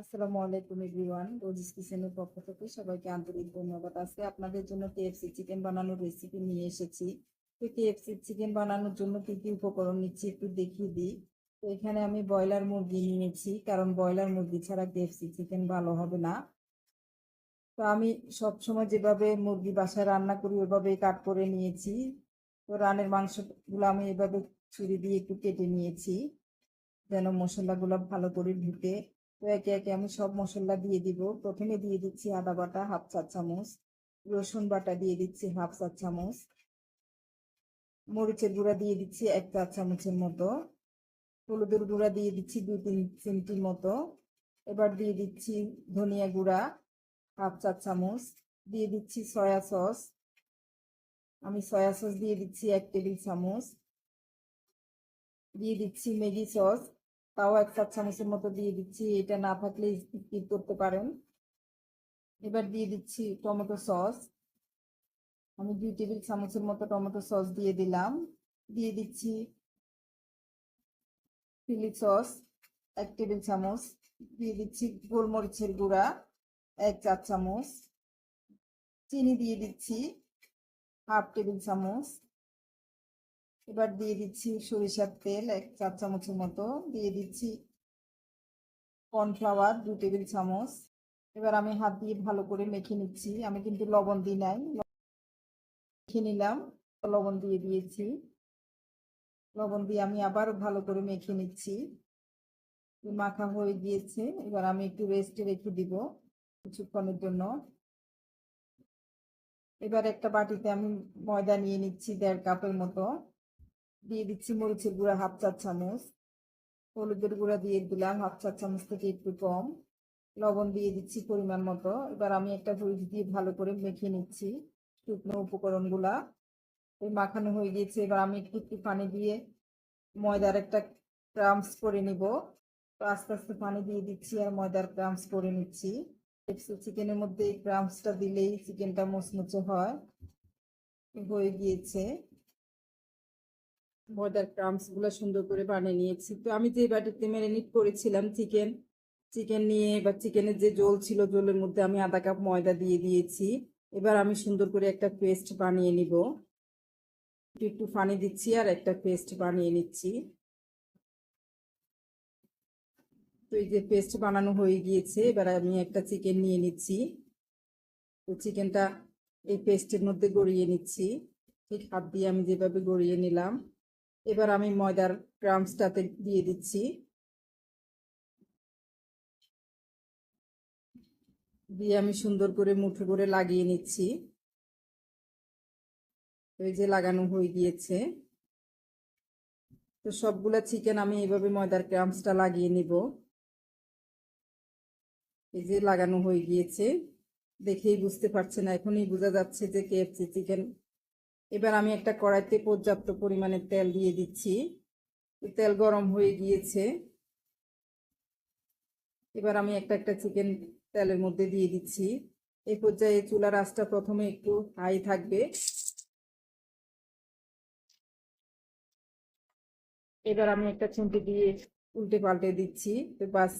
আসসালামু আলাইকুম everyone, Rosie's কিচেনের পক্ষ থেকে সবাইকে আন্তরিক ধন্যবাদ। আজকে আপনাদের জন্য কেএফসি চিকেন বানানোর রেসিপি নিয়ে এসেছি। তো কেএফসি চিকেন বানানোর জন্য কি কি উপকরণ নিচ্ছি একটু দেখিয়ে দিই। তো এখানে আমি ব্রয়লার মুরগি নিয়েছি, কারণ ব্রয়লার মুরগি ছাড়া কেএফসি চিকেন ভালো হবে না। তো আমি সব সময় যেভাবে মুরগি বাসায় রান্না করি, ওইভাবেই কাট করে নিয়েছি। তো রানের মাংসগুলো আমি এভাবে ছুরি দিয়ে একটু কেটে নিয়েছি, যেন মশলাগুলো ভালো করে ঢুকে। তো একে একে আমি সব মশলা দিয়ে দিব। প্রথমে দিয়ে দিচ্ছি আদা বাটা, হাফ চা চামচ। রসুন বাটা দিয়ে দিচ্ছি হাফ চা চামচ। মরিচের গুঁড়া দিয়ে দিচ্ছি এক চা চামচের মতো। হলুদের গুঁড়া দিয়ে দিচ্ছি দু তিন চিমটির মতো। এবার দিয়ে দিচ্ছি ধনিয়া গুঁড়া, হাফ চা চামচ। দিয়ে দিচ্ছি সয়া সস। আমি সয়া সস দিয়ে দিচ্ছি এক টেবিল চামচ। দিয়ে দিচ্ছি ম্যাগি সস। তাও এক চার চামচের মতো দিয়ে দিচ্ছি, এটা না থাকলে স্কিপ করতে পারেন। এবার দিয়ে দিচ্ছি টমেটো সস। আমি দুই টেবিল চামচের মতো টমেটো সস দিয়ে দিলাম। দিয়ে দিচ্ছি চিলি সস, এক টেবিল চামচ। দিয়ে দিচ্ছি গোলমরিচের গুঁড়া, এক চার চামচ। চিনি দিয়ে দিচ্ছি হাফ টেবিল চামচ। এবার দিয়ে দিচ্ছি সরিষার তেল এক চার চামচের মতো। দিয়ে দিচ্ছি কর্নফ্লাওয়ার দু টেবিল চামচ। এবার আমি হাত দিয়ে ভালো করে মেখে নিচ্ছি। আমি কিন্তু লবণ দিই নাই। মেখে নিলাম। লবণ দিয়ে দিয়েছি। লবণ দিয়ে আমি আবার ভালো করে মেখে নিচ্ছি। মাখা হয়ে গিয়েছে। এবার আমি একটু রেস্টে রেখে দিব কিছুক্ষণের জন্য। এবার একটা বাটিতে আমি ময়দা নিয়ে নিচ্ছি দেড় কাপের মতো। দিয়ে দিচ্ছি মরিচের গুঁড়া হাফ চা চামচ, হলুদের গুঁড়া দিয়ে দিলাম হাফ চা চামচ থেকে একটু কম, লবণ দিয়ে দিচ্ছি পরিমাণ মতো। এবার আমি একটা হুইচ দিয়ে ভালো করে মেখে নিচ্ছি শুকনো উপকরণগুলা। ওই মাখানো হয়ে গিয়েছে, এবার আমি একটু একটু পানি দিয়ে ময়দার একটা ক্রামস করে নিব। তো আস্তে আস্তে পানি দিয়ে দিচ্ছি আর ময়দার ক্রামস করে নিচ্ছি। চিকেনের মধ্যে এই ক্রামসটা দিলেই চিকেনটা মুচমুচে হয়। হয়ে গিয়েছে। ময়দার ক্রামসগুলো সুন্দর করে বানিয়ে নিয়েছি। তো আমি যে বাটিতে ম্যারিনেট করেছিলাম চিকেন চিকেন নিয়ে এবার চিকেনের যে জল ছিল জলের মধ্যে আমি আধা কাপ ময়দা দিয়ে দিয়েছি। এবার আমি সুন্দর করে একটা পেস্ট বানিয়ে নিব। একটু একটু পানি দিচ্ছি আর একটা পেস্ট বানিয়ে নিচ্ছি। তো এই যে পেস্ট বানানো হয়ে গিয়েছে, এবার আমি একটা চিকেন নিয়ে নিচ্ছি। তো চিকেনটা এই পেস্টের মধ্যে গড়িয়ে নিচ্ছি। ঠিক হাত দিয়ে আমি যেভাবে গড়িয়ে নিলাম। এবার আমি ময়দার ক্রামসটাতে দিয়ে দিচ্ছি। দিয়ে আমি সুন্দর করে মুঠো করে লাগিয়ে নিচ্ছি। এই যে লাগানো হয়ে গিয়েছে। তো সবগুলা চিকেন আমি এইভাবে ময়দার ক্রামসটা লাগিয়ে নিব। এই যে লাগানো হয়ে গিয়েছে। দেখেই বুঝতে পারছেন, এখনই বোঝা যাচ্ছে যে কেএফসি চিকেন এবার আমি একটা কড়াইতে পর্যাপ্ত পরিমাণে তেল দিয়ে দিচ্ছি। তেল গরম হয়ে গিয়েছে। এবার আমি একটা একটা চিকেন তেলের মধ্যে দিয়ে দিচ্ছি। এই পর্যায়ে চুলার আঁচটা প্রথমে একটু হাই থাকবে। এবার আমি একটা ছুঁটি দিয়ে উল্টে পাল্টে দিচ্ছি। তো বাস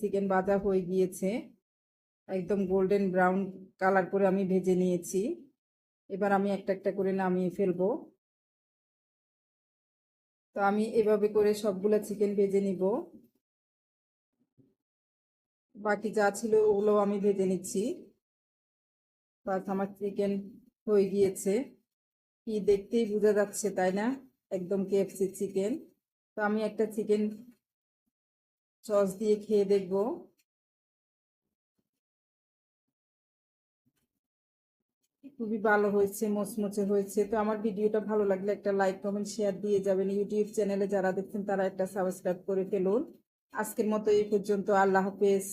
চিকেন ভাজা হয়ে গিয়েছে। একদম গোল্ডেন ব্রাউন কালার করে আমি ভেজে নিয়েছি। এবার আমি একটা একটা করে নামিয়ে ফেলব। তো আমি এভাবে করে সবগুলো চিকেন ভেজে নিব। বাকি যা ছিল ওগুলো আমি ভেজে নিচ্ছি। বাস আমার চিকেন হয়ে গিয়েছে। কি দেখতেই বোঝা যাচ্ছে, তাই না? একদম কেএফসি চিকেন তো আমি একটা চিকেন সস দিয়ে খেয়ে দেখব। খুবই ভালো হয়েছে, মোচমোচে হয়েছে। তো আমার ভিডিওটা ভালো লাগলে একটা লাইক কমেন্ট শেয়ার দিয়ে যাবেন। ইউটিউব চ্যানেলে যারা দেখছেন তারা একটা সাবস্ক্রাইব করে ফেলুন। আজকের মতো এই পর্যন্ত। আল্লাহ হাফেজ।